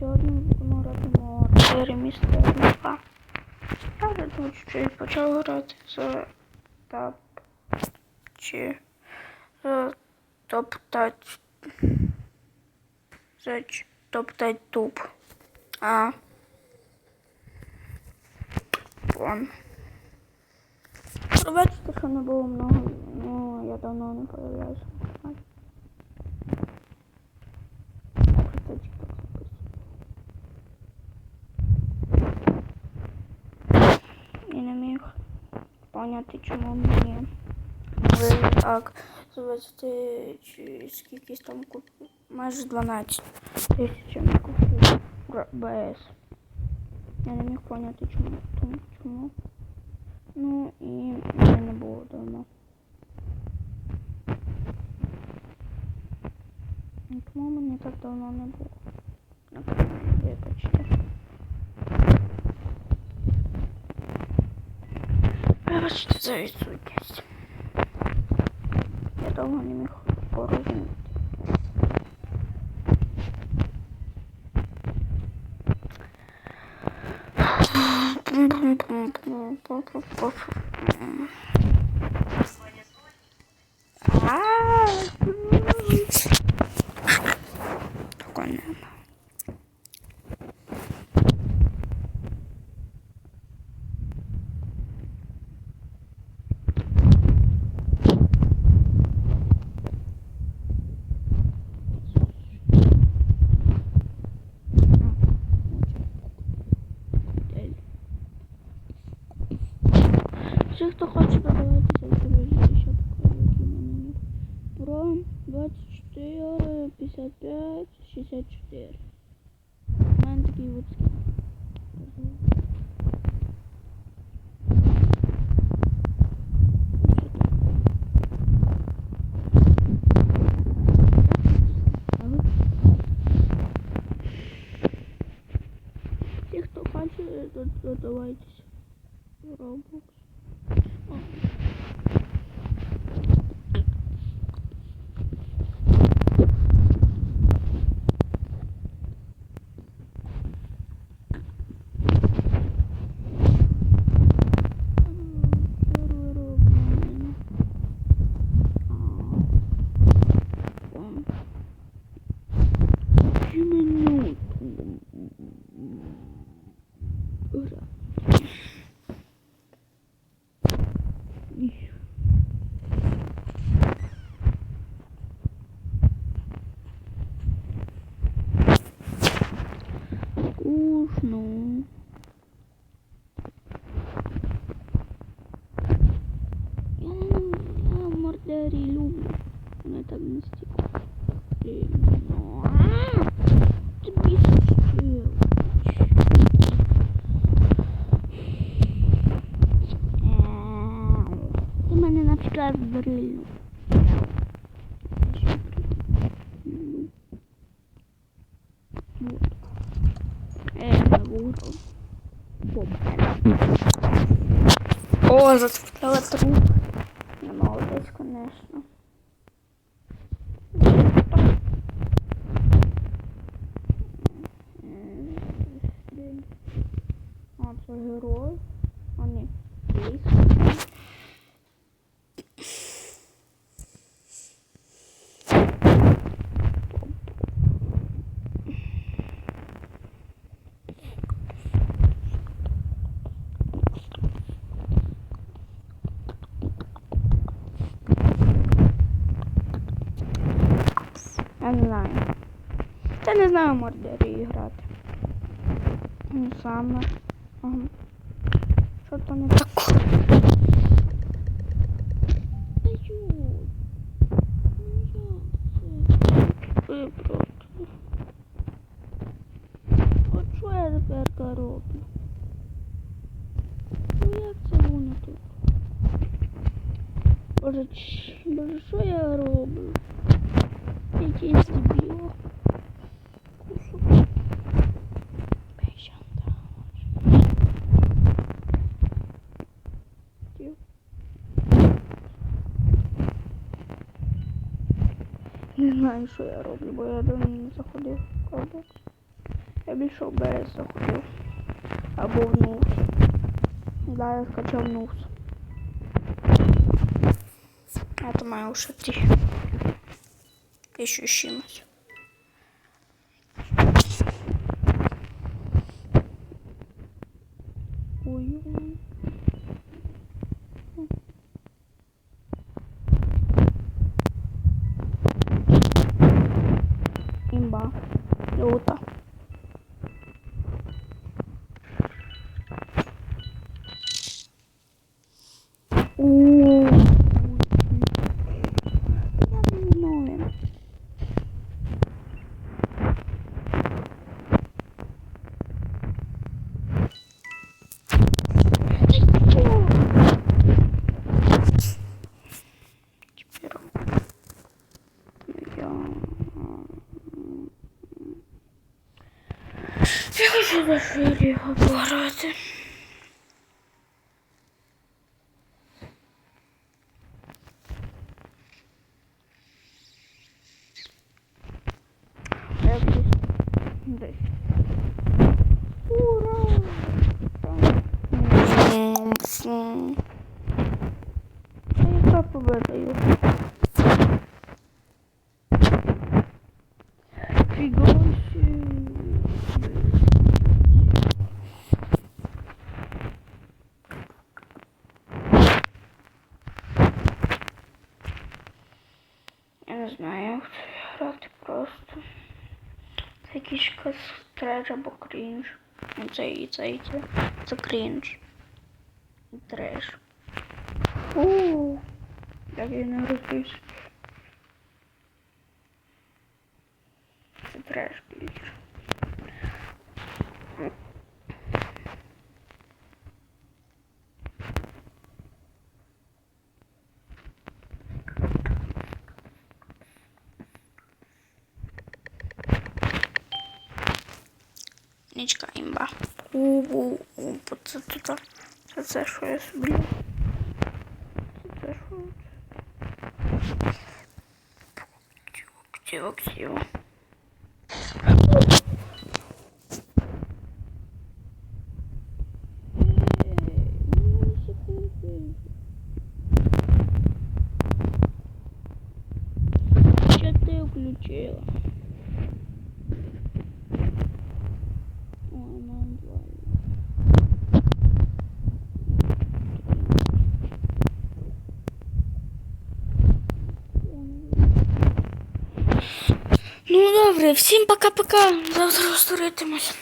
сьогодні будемо грати мордери містерника. Я вже тут чуть почав грати за тап чи за топтать за ч- топтать туп. А. Вон. Пробачте, що не було много, ну я давно не появлявся. поняти, чому мені ви так звести чи скільки там купив. Майже 12 тисяч я не купив Г- БС. Я не міг поняти, чому. Тому, чому. Ну і мене не було давно. Ну, Тому мені так давно не було. Напевно, вибачте. Вибачте за відсутність. Я довго не міг порозуміти. Прикольно. Всі, хто хоче додаватися, подивіться, що покажу, які в мене є. Про 24, 55, 64. У мене такий от скін. А ви? Всі, хто хоче, дод- додавайтеся. в Roblox. Oh. Скучно. Виграв. О, зацепила труп. Я молодець, конечно. А, це герой. Я не знаю. Я не знаю мордері грати. Ну саме. Ага. Що то не таке? Та ю. Як це? Вибрати. От що я тепер роблю? Ну як це воно тут? Боже, боже, що я роблю? Якийсь дебіл. Ну, що? Бейшанда. Дебіл. Не знаю, що я роблю, бо я давно не заходив в Roblox. Я більше в берез захотів. Або в нус. Да, я скачав нус. Я то маю ще три. Тисячу чимось. Ой. Имба. Люта. Ууу. Я не знаю. Теперь я... Я хочу на знаю, як це грати просто. Це якийсь треш або крінж. І це і це і це. Це крінж. І треш. Ууу. Як я не розбився. Це треш більше. це це це це це що я собі. Це це що? Ктіво, ктіво. Що ти включила? Добре, всім пока-пока. Завтра зустрітимось.